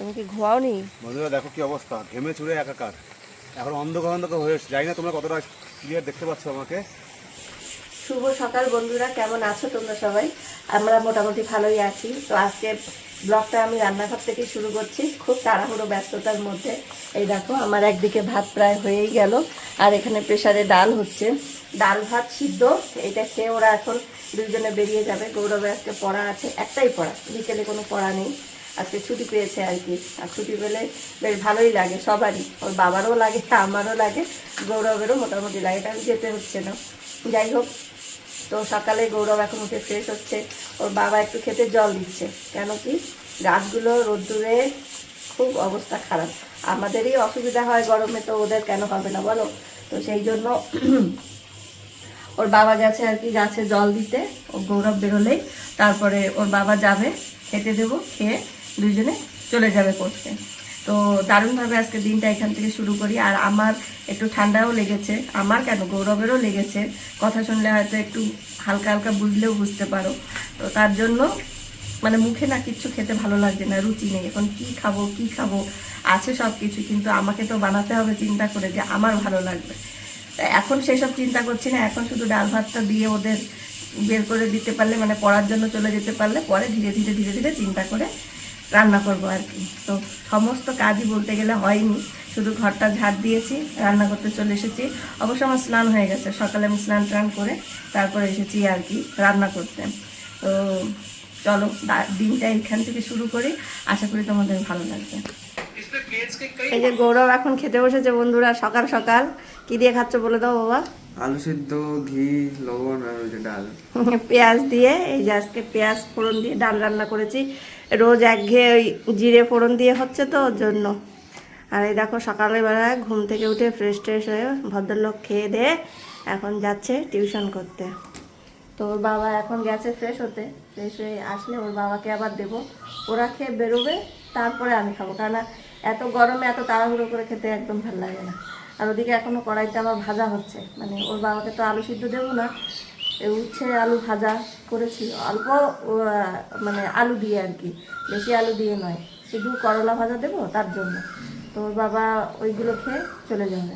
তুমি কি ঘুমাও নি বন্ধুরা দেখো কি অবস্থা। ঘেমে চুরে একাকার। এখন অন্ধকার অন্ধকার হয়ে জানি না তোমরা কতটা ক্লিয়ার দেখতে পাচ্ছ আমাকে। শুভ সকাল বন্ধুরা কেমন আছো তোমরা সবাই? আমরা মোটামুটি ভালোই আছি। তো আজকে ব্লগটা আমি রান্নাঘর থেকে শুরু করছি। খুব তাড়াহুড়ো ব্যস্ততার মধ্যে। এই দেখো আমার একদিকে ভাত প্রায় হয়েই গেল। আর এখানে প্রেসারে ডাল হচ্ছে। ডাল ভাত সিদ্ধ। এটা খেয়ে ওরা এখন দুজনে বেরিয়ে যাবে। গৌরবে আজকে পড়া আছে। একটাই পড়া। বিকেলে কোনো পড়া নেই। আজকে ছুটি পেয়েছে আর কি। আর ছুটি পেলে বেশ ভালোই লাগে সবারই। ওর বাবারও লাগে, আমারও লাগে, গৌরবেরও মোটামুটি লাগে। এটা যেতে হচ্ছে না। যাই হোক, তো সকালে গৌরব এখন উঠে ফ্রেশ হচ্ছে। ওর বাবা একটু খেতে জল দিচ্ছে। কেন কি? গাছগুলো রোদ্দুরে খুব অবস্থা খারাপ। আমাদেরই অসুবিধা হয় গরমে, তো ওদের কেন হবে না বলো? তো সেই জন্য ওর বাবা গেছে আর কি গাছে জল দিতে। ও গৌরব বেরোলেই তারপরে ওর বাবা যাবে, খেতে দেবো, খেয়ে দুজনে চলে যাবে পড়তে। তো দারুণভাবে আজকে দিনটা এখান থেকে শুরু করি। আর আমার একটু ঠান্ডাও লেগেছে। আমার কেন? গৌরবেরও লেগেছে। কথা শুনলে হয়তো একটু হালকা হালকা বুঝলেও বুঝতে পারো। তো তার জন্য মানে মুখে না কিচ্ছু খেতে ভালো লাগছে না, রুচি নেই। এখন কি খাব কি খাব? আছে সব কিছু কিন্তু আমাকে তো বানাতে হবে চিন্তা করে যে আমার ভালো লাগবে। এখন সেসব চিন্তা করছি না। এখন শুধু ডাল ভাতটা দিয়ে ওদের বের করে দিতে পারলে মানে পড়ার জন্য চলে যেতে পারলে, পরে ধীরে ধীরে ধীরে ধীরে চিন্তা করে রান্না করব আর কি। তো সমস্ত কাজই বলতে গেলে হয়নি শুধু ঘরটা ঝাড় দিয়েছি রান্না করতে চলে এসেছি। অবশ্য আমার স্নান হয়ে গেছে সকালে আমি স্নান টান করে তারপরে এসেছি আর কি রান্না করতে। তো চলো দিনটা এখান থেকে শুরু করি। আশা করি তোমাদের ভালো লাগবে। এই যে গৌরব এখন খেতে বসেছে বন্ধুরা সকাল সকাল। কি দিয়ে খাচ্ছ বলে দাও বাবা। আলু সিদ্ধ ঘি লবণ আর ওই যে ডাল। পেঁয়াজ দিয়ে এই যে আজকে পেঁয়াজ ফোড়ন দিয়ে ডাল রান্না করেছি। রোজ একঘেয়ে ওই জিরে ফোড়ন দিয়ে হচ্ছে তো, ওর জন্য। আর এই দেখো সকালবেলায় ঘুম থেকে উঠে ফ্রেশ ট্রেশ হয়ে ভদ্রলোক খেয়ে দিয়ে এখন যাচ্ছে টিউশন করতে। তো ওর বাবা এখন গেছে ফ্রেশ হতে। ফ্রেশ হয়ে আসলে ওর বাবাকে আবার দেবো। ওরা খেয়ে বেরোবে, তারপরে আমি খাব। কারণ এত গরমে এত তাড়াহুড়ো করে খেতে একদম ভালো লাগে না। আর ওদিকে এখনও কড়াইতে আমার ভাজা হচ্ছে। মানে ওর বাবাকে তো আলু সিদ্ধ দেবো না উচ্ছে আলু ভাজা করেছি। অল্প মানে আলু দিয়ে আর কি। বেশি আলু দিয়ে নয়। শুধু করলা ভাজা দেবো তার জন্য। তো ওর বাবা ওইগুলো খেয়ে চলে যাবে।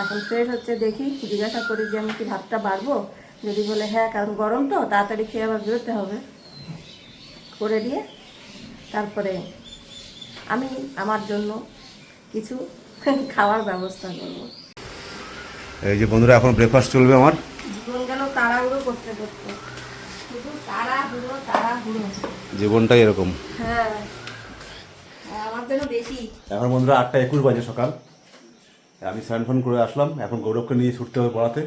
এখন ফ্রেশ হচ্ছে দেখি। জিজ্ঞাসা করি যে আমি কি ভাতটা বাড়বো? যদি বলে হ্যাঁ কারণ গরম তো, তাড়াতাড়ি খেয়ে আবার বেরোতে হবে। করে দিয়ে তারপরে আমি আমার জন্য কিছু খাওয়ার ব্যবস্থা করব। এই যে বন্ধুরা, এখন ব্রেকফাস্ট চলবে আমার। জীবন গেল তাড়াহুড়ো করতে করতে। শুধু তাড়াহুড়ো তাড়াহুড়ো। জীবনটাই এরকম। হ্যাঁ। আমার জন্য বেশি। এখন বন্ধুরা আটটা একুশ বাজে সকাল। আমি স্নান ফান করে আসলাম। এখন গৌরবকে নিয়ে ছুটতে হবে পড়াতে।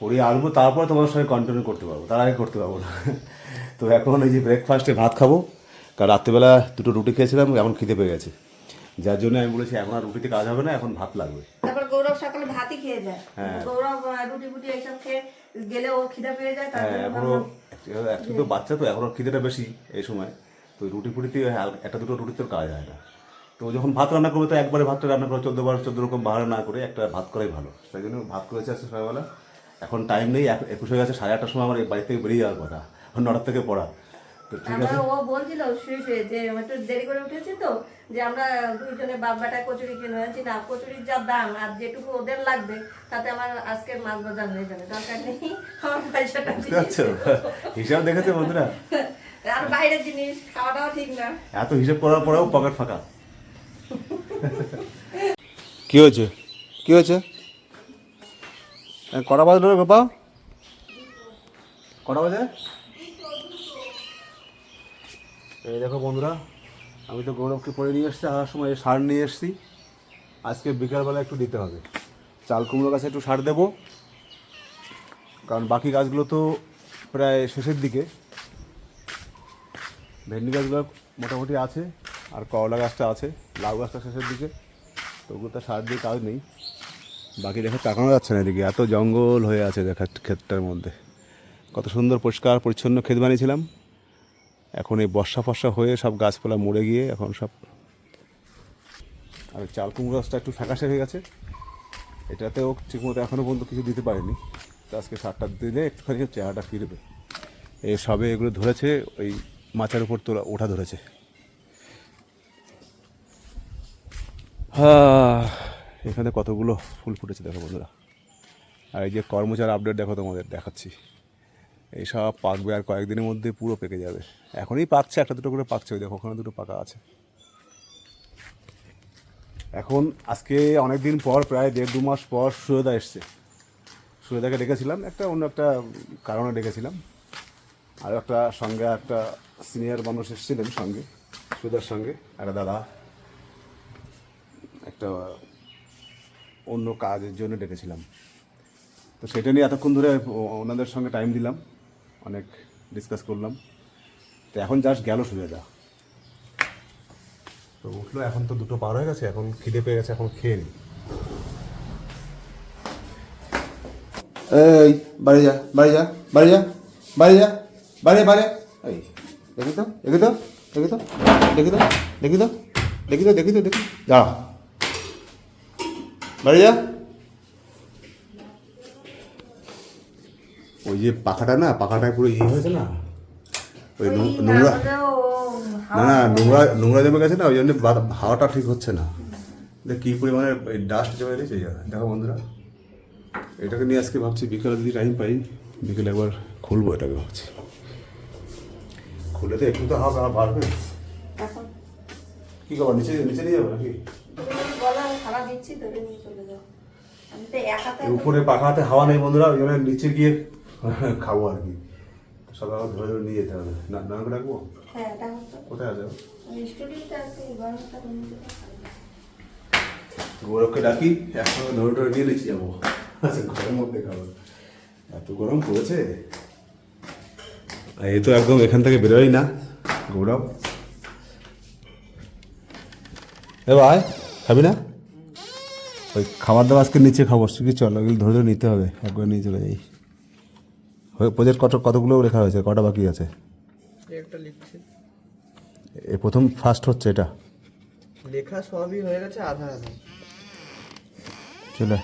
পড়িয়ে আসব তারপরে তোমার সঙ্গে কন্টিনিউ করতে পারব। তার আগে করতে পারব না। তো এখন এই যে ব্রেকফাস্টে ভাত খাব। কারণ রাত্রেবেলা দুটো রুটি খেয়েছিলাম এখন খিদে পেয়ে গেছে। যার জন্য আমি বলেছি এখন আর রুটিতে কাজ হবে না এখন ভাত লাগবে। তারপর খেয়ে যায়। হ্যাঁ। গৌরব আহ, রুটি ফুটি এইসব খেয়ে গেলে ও খিদে পেয়ে যায় তার হ্যাঁ জন্য এখনও তো বাচ্চা তো এখনও খিদেটা বেশি এই সময়। তো রুটি ফুটিতে একটা দুটো রুটিতে কাজ হয় না। তো যখন ভাত রান্না করবে তো একবারে ভাতটা রান্না করে চোদ্দ বার চোদ্দ রকম বাহার না করে একটা ভাত করাই ভালো। সেই জন্য ভাত করেছে আজকে সকালবেলা। এখন টাইম নেই এক- একুশ হয়ে গেছে সাড়ে আটটার সময় আমার বাড়ি থেকে বেরিয়ে যাওয়ার কথা। নটার থেকে পড়া। তো ঠিক আছে। তারপরে ও বলছিল শুয়ে শুয়ে যে একটু দেরি করে উঠেছি তো যে আমরা দুইজনে বাপ কচুরি কিনে আনছি না কচুরির যা দাম আর যেটুকু ওদের লাগবে তাতে আমার আজকের মাছ বাজার হয়ে যাবে দরকার নেই আমার পয়সাটা হিসাব দেখেছে বন্ধুরা? আর বাইরের জিনিস খাওয়াটাও ঠিক না। এত হিসাব করার পরেও পকেট ফাঁকা। কি হয়েছে? কি হয়েছে? কটা বাজে ধরে বাবা? কটা বাজে? এই দেখো বন্ধুরা, আমি তো গৌরবকে পরে নিয়ে এসছি, আসার সময় সার নিয়ে এসছি। আজকে বিকালবেলা একটু দিতে হবে। চাল কুমড়ো গাছে একটু সার দেবো, কারণ বাকি গাছগুলো তো প্রায় শেষের দিকে। ভেন্ডি গাছগুলো মোটামুটি আছে, আর করলা গাছটা আছে, লাউ গাছটা শেষের দিকে, তো ওগুলো তো সার দিয়ে কাজ নেই। বাকি দেখে তাকানো যাচ্ছে না এদিকে, এত জঙ্গল হয়ে আছে দেখা ক্ষেতটার মধ্যে। কত সুন্দর পরিষ্কার পরিচ্ছন্ন ক্ষেত বানিয়েছিলাম। এখন এই বর্ষা ফর্ষা হয়ে সব গাছপালা মরে গিয়ে এখন সব আর চাল কুমড়ো গাছটা একটু ফ্যাকাশে হয়ে গেছে। এটাতেও ঠিকমতো এখনও পর্যন্ত কিছু দিতে পারিনি। তো আজকে সারটা দিলে একটুখানি চেহারাটা ফিরবে এই সবে এগুলো ধরেছে ওই মাচার উপর তোলা ওঠা ধরেছে। আহ, এখানে কতগুলো ফুল ফুটেছে দেখো বন্ধুরা। আর এই যে কর্মচার আপডেট দেখো তোমাদের দেখাচ্ছি। এইসব পাকবে আর কয়েকদিনের মধ্যে পুরো পেকে যাবে। এখনই পাকছে, একটা দুটো করে পাকছে, ওই দেখো, ওখানে দুটো পাকা আছে। এখন আজকে অনেক দিন পর, প্রায় দেড় দু মাস পর সুয়েদা এসছে। সুয়েদাকে ডেকেছিলাম, একটা অন্য একটা কারণে ডেকেছিলাম। আর একটা সঙ্গে, একটা সিনিয়র মানুষ এসেছিলেন সঙ্গে, সুয়েদার সঙ্গে, একটা দাদা। একটা অন্য কাজের জন্য ডেকেছিলাম। তো সেটা নিয়ে এতক্ষণ ধরে ওনাদের সঙ্গে টাইম দিলাম। অনেক ডিসকাস করলাম। তো এখন জাস্ট গেল সুবিধা তো উঠল এখন তো দুটো পার হয়ে গেছে এখন খিদে পেয়ে গেছে এখন খেয়ে নি। এই বাড়ি যা বাড়ি যা বাড়ি যা বাড়ি যা বাড়ি বাড়ি। এই দেখি তো দেখি তো দেখি তো দেখি তো দেখি তো দেখি তো দেখি তো দেখি যা। বাড়ি যা। ওই যে পাখাটা না পাখাটায় পুরো ইয়ে হয়েছে না? ওই নোংরা না না নোংরা নোংরা জমে গেছে না ওই জন্য হাওয়াটা ঠিক হচ্ছে না। দেখ কী পরিমাণে ডাস্ট জমে এই দেখো বন্ধুরা এটাকে নিয়ে আজকে ভাবছি বিকেলে যদি টাইম পাই বিকেলে একবার খুলবো এটাকে ভাবছি। খুলে তো একটু তো হাওয়া বাড়বে। কী খবর নিচে নিচে নিয়ে যাব নাকি? উপরে পাখাতে হাওয়া নেই বন্ধুরা ওই জন্য নিচে গিয়ে খাব আর কি। সবাই আবার ধরে ধরে নিয়ে যেতে হবে। না না করে রাখব হ্যাঁ কোথায় আছে? গৌরবকে ডাকি একসঙ্গে ধরে ধরে নিয়ে নিচে যাব। আচ্ছা ঘরের মধ্যে খাব। এত গরম পড়েছে? এই তো একদম এখান থেকে বেরোই না গৌরব। এ ভাই খাবি না? ওই খাবার দাবার আজকে নিচে খাব। কি চলো ওগুলো ধরে ধরে নিতে হবে। একবার নিয়ে চলে যাই। প্রজেক্ট কত কতগুলো লেখা হয়েছে কটা বাকি আছে? একটা লিখছি। এই প্রথম ফার্স্ট হচ্ছে এটা। লেখা সবই হয়ে গেছে আধা আধা চলে।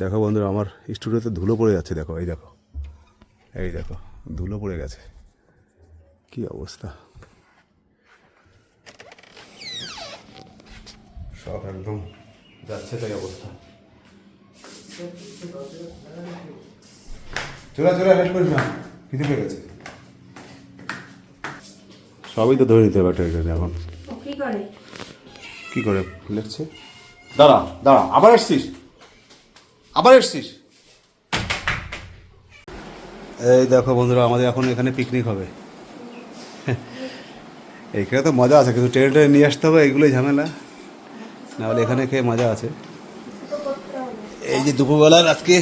দেখো বন্ধুরা আমার স্টুডিওতে ধুলো পড়ে যাচ্ছে দেখো এই দেখো। এই দেখো ধুলো পড়ে গেছে। কি অবস্থা? সব একদম যাচ্ছে তাই অবস্থা। চলে চলে লেট করিস না। কিছু পেয়ে গেছে। সবই তো ধরে নিতে হবে একটা এখন। ও কি করে? কি করে? লিখছে? দাঁড়া দাঁড়া আবার এসছিস আবার এসছিস এই দেখো বন্ধুরা আমাদের এখন এখানে পিকনিক হবে। এইখানে তো মজা আছে কিন্তু ট্রেনে ট্রেনে নিয়ে আসতে হবে এইগুলোই ঝামেলা। নাহলে এখানে খেয়ে মজা আছে। এই যে দুপুরবেলার আজকে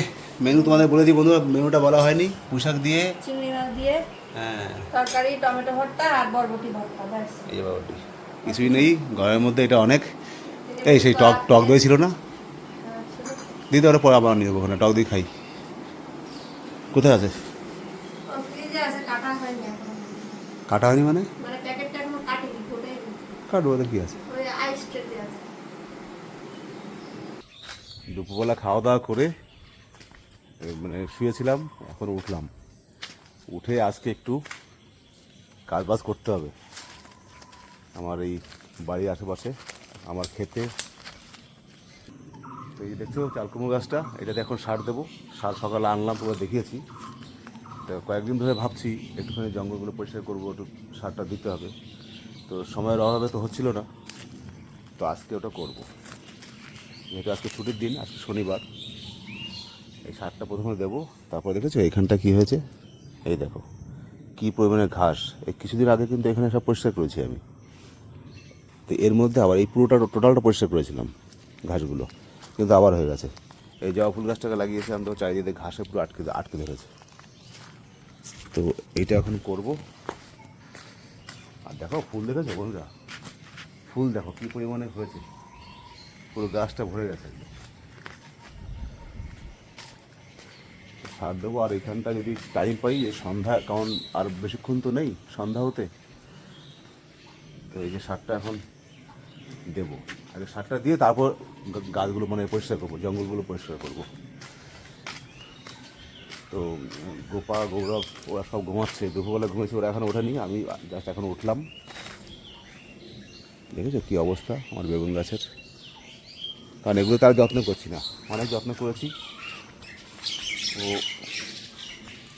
মেনু তোমাদের বলে দিই বন্ধুরা মেনুটা বলা হয়নি। পোশাক দিয়ে চিংড়ি মাছ দিয়ে হ্যাঁ। তরকারি টমেটো ভর্তা আর বরবটি ভর্তা ব্যাস। এই যে বাবাটি কিছুই নেই ঘরের মধ্যে এটা অনেক। এই সেই টক টক দই ছিল না? দিদি ওরা পরে আবার নিয়ে যাব ওখানে টক দই খাই। কোথায় আছে? কাটা হয়নি মানে? মানে কাটবো কি আছে ওই আইস ট্রেতে আছে দুপুরবেলা খাওয়া দাওয়া করে মানে শুয়েছিলাম, এখন উঠলাম। উঠে আজকে একটু কাজ বাজ করতে হবে। আমার এই বাড়ির আশেপাশে, আমার খেতে। তো এই দেখছ চালকুমো গাছটা, এটাতে এখন সার দেবো। সার সকালে আনলাম তোমরা দেখিয়েছি। তো কয়েকদিন ধরে ভাবছি, একটুখানি জঙ্গলগুলো পরিষ্কার করব, একটু সারটা দিতে হবে। তো সময়ের অভাবে তো হচ্ছিল না। তো আজকে ওটা করব। যেহেতু আজকে ছুটির দিন, আজকে শনিবার, এই সারটা প্রথমে দেবো, তারপর দেখেছ এইখানটা কি হয়েছে? এই দেখো, কি পরিমাণে ঘাস। এই কিছুদিন আগে কিন্তু এখানে সব পরিষ্কার করেছি আমি। তো এর মধ্যে আবার এই পুরোটা টোটালটা পরিষ্কার করেছিলাম, ঘাসগুলো। কিন্তু আবার হয়ে গেছে। এই জবা ফুল গাছটাকে লাগিয়েছিলাম তো চারিদিকে ঘাসে পুরো আটকে আটকে ধরেছে। তো এইটা এখন করব। আর দেখো ফুল দেখেছ বন্ধুরা? ফুল দেখো, কি পরিমাণে হয়েছে। পুরো গাছটা ভরে গেছে। সার দেবো, আর এখানটা যদি টাইম পাই সন্ধ্যা, কারণ আর বেশিক্ষণ তো নেই, সন্ধ্যা হতে। তো এই যে সারটা এখন দেবো। আগে সারটা দিয়ে তারপর গাছগুলো মানে পরিষ্কার করব, জঙ্গলগুলো পরিষ্কার করব। তো গোপা, গৌরব, ওরা সব ঘুমাচ্ছে। দুপুরবেলা ঘুমিয়েছে, ওরা এখন ওঠেনি। আমি জাস্ট এখন উঠলাম। দেখেছ কী অবস্থা আমার বেগুন গাছের? কারণ এগুলো তার যত্ন করছি না। অনেক যত্ন করেছি। ও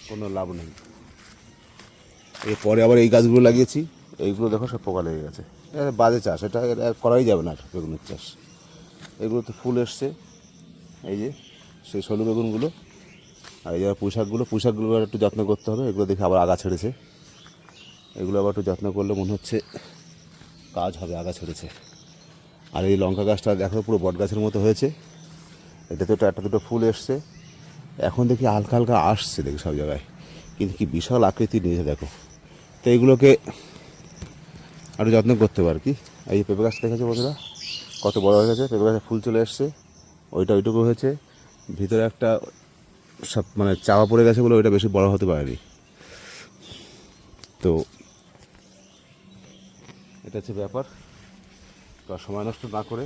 কোনো লাভ নেই। এরপরে আবার এই গাছগুলো লাগিয়েছি। এইগুলো দেখো সব পোকা লেগে গেছে। বাজে চাষ। এটা করাই যাবে না বেগুনের চাষ। এগুলো তো ফুল এসছে। এই যে, সেই সলু বেগুনগুলো। আর এই যে পোশাকগুলো পোশাকগুলো একটু যত্ন করতে হবে। এগুলো দেখে আবার আগা ছেড়েছে। এগুলো আবার একটু যত্ন করলে মনে হচ্ছে কাজ হবে, আগা ছেড়েছে। আর এই লঙ্কা গাছটা দেখো পুরো বট গাছের মতো হয়েছে। এটাতে তো একটা দুটো ফুল এসছে। এখন দেখি হালকা হালকা আসছে দেখি সব জায়গায়। কিন্তু কি বিশাল আকৃতি নিয়েছে দেখো। তো এইগুলোকে আরও যত্ন করতে পার কি? এই পেঁপে গাছ দেখেছে বন্ধুরা? কত বড় হয়ে গেছে। পেঁপে গাছে ফুল চলে এসছে। ওইটা ওইটুকু হয়েছে। ভিতরে একটা সব মানে চাওয়া পড়ে গেছে বলে ওইটা বেশি বড় হতে পারেনি। তো এটা হচ্ছে ব্যাপার। আর সময় নষ্ট না করে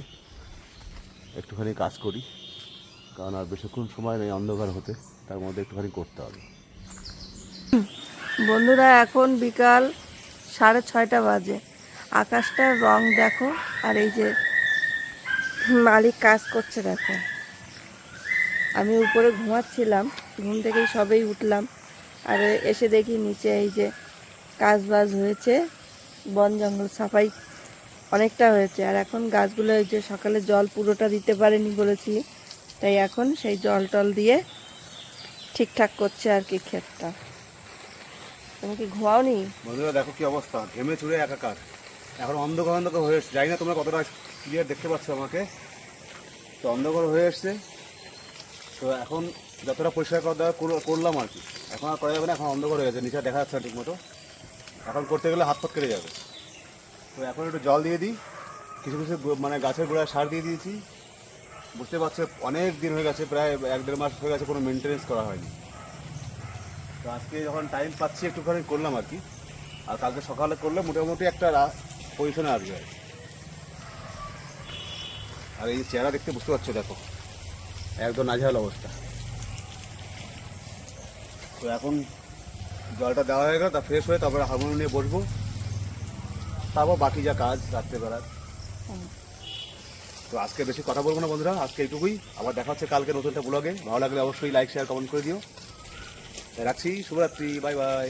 একটুখানি কাজ করি। কারণ আর বেশিক্ষণ সময় নেই অন্ধকার হতে, তার মধ্যে একটুখানি করতে হবে। বন্ধুরা, এখন বিকাল সাড়ে ছয়টা বাজে। আকাশটার রং দেখো, আর এই যে মালিক কাজ করছে দেখো। আমি উপরে ঘুমাচ্ছিলাম, ঘুম থেকেই সবেই উঠলাম। আর এসে দেখি নিচে এই যে কাজ বাজ হয়েছে, বন জঙ্গল সাফাই অনেকটা হয়েছে। আর এখন গাছগুলো যে সকালে জল পুরোটা দিতে পারেনি বলেছি, তাই এখন সেই জল টল দিয়ে ঠিকঠাক করছে আর কি ক্ষেতটা। তুমি কি ঘুমাওনি? বন্ধুরা, দেখো কি অবস্থা। ঘেমে চুড়ে একাকার। এখন অন্ধকার অন্ধকার হয়ে এসছে। জানি না তোমরা কতটা ক্লিয়ার দেখতে পাচ্ছ আমাকে। তো অন্ধকার হয়ে এসছে। তো এখন যতটা পরিষ্কার করা করলাম আর কি। এখন আর করা যাবে না, এখন অন্ধকার হয়ে গেছে। নিচে দেখা যাচ্ছে না ঠিক মতো এখন করতে গেলে হাত পাত কেটে যাবে। তো এখন একটু জল দিয়ে দিই। কিছু কিছু মানে গাছের গোড়ায় সার দিয়ে দিয়েছি। বুঝতে পারছ, অনেক দিন হয়ে গেছে, প্রায় এক দেড় মাস হয়ে গেছে, কোনো মেনটেনেন্স করা হয়নি। তো আজকে যখন টাইম পাচ্ছি, একটুখানি করলাম আর কি। আর কালকে সকালে করলে মোটামুটি একটা পজিশনে আসবে। আর এই চেহারা দেখতে বুঝতে পারছ, দেখো। একদম নাজেহাল অবস্থা। তো এখন জলটা দেওয়া হয়ে গেল, তা ফ্রেশ হয়ে তারপরে হারমোনিয়াম নিয়ে বসবো। তারপর বাকি যা কাজ রাত্রেবেলার তো আজকে বেশি কথা বলব না বন্ধুরা আজকে এইটুকুই। আবার দেখা হচ্ছে কালকে নতুনটা একটা ব্লগে ভালো লাগলে অবশ্যই লাইক শেয়ার কমেন্ট করে দিও। রাখছি। শুভরাত্রি। Bye bye